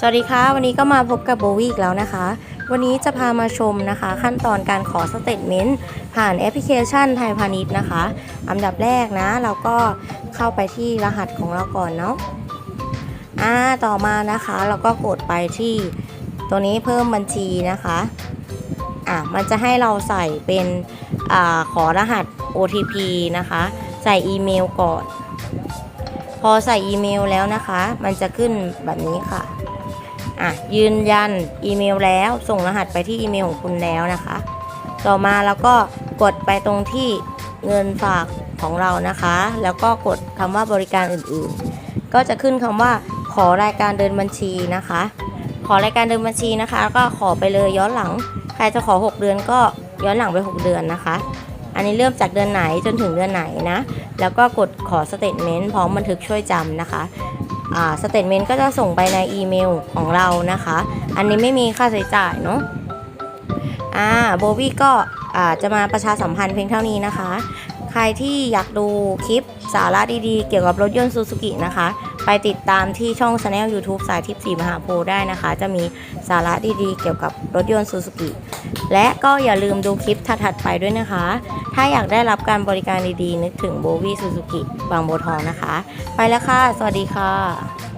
สวัสดีค่ะ วันนี้ก็มาพบกับโบวี่อีกแล้วนะคะ วันนี้จะพามาชมนะคะ ขั้นตอนการขอสเตทเมนต์ผ่านแอปพลิเคชันไทยพาณิชย์นะคะ อันดับแรกนะ เราก็เข้าไปที่รหัสของเราก่อนเนาะอ่าต่อมานะคะ เราก็กดไปที่ตัวนี้เพิ่มบัญชีนะคะอะมันจะให้เราใส่เป็นอาขอรหัส OTP นะคะ ใส่อีเมลก่อน พอใส่อีเมลแล้วนะคะ มันจะขึ้นแบบนี้ค่ะอะยืนยันอีเมลแล้ว ส่งรหัสไปที่อีเมลของคุณแล้วนะคะ ต่อมาเราก็กดไปตรงที่เงินฝากของเรานะคะ แล้วก็กดคำว่าบริการอื่นๆ ก็จะขึ้นคำว่าขอรายการเดินบัญชีนะคะ ขอรายการเดินบัญชีนะคะแล้วก็ขอไปเลยย้อนหลัง ใครจะขอ 6 เดือนก็ย้อนหลังไป 6 เดือนนะคะ อันนี้เริ่มจากเดือนไหนจนถึงเดือนไหนนะ แล้วก็กดขอสเตทเมนต์พร้อมบันทึกช่วยจำนะคะอ่าสเตทเมนต์ก็จะส่งไปในอีเมลของเรานะคะ อันนี้ไม่มีค่าใช้จ่ายเนาะอ่าโบวี่ก็อ่าจะมาประชาสัมพันธ์เพียงเท่านี้นะคะ ครที่อยากดูคลิปสาระดีๆ เกี่ยวกับรถยนต์ซูซูกินะคะ ไปติดตามที่ช่อง Channel YouTube สายทิพย์สีมหาโพธิ์ได้นะคะ จะมีสาระดีๆ เกี่ยวกับรถยนต์ซูซูกิและก็อย่าลืมดูคลิปถัดๆไปด้วยนะคะ ถ้าอยากได้รับการบริการดีๆ นึกถึงโบวี่ซูซูกิบางโบวทองนะคะ ไปแล้วค่ะ สวัสดีค่ะ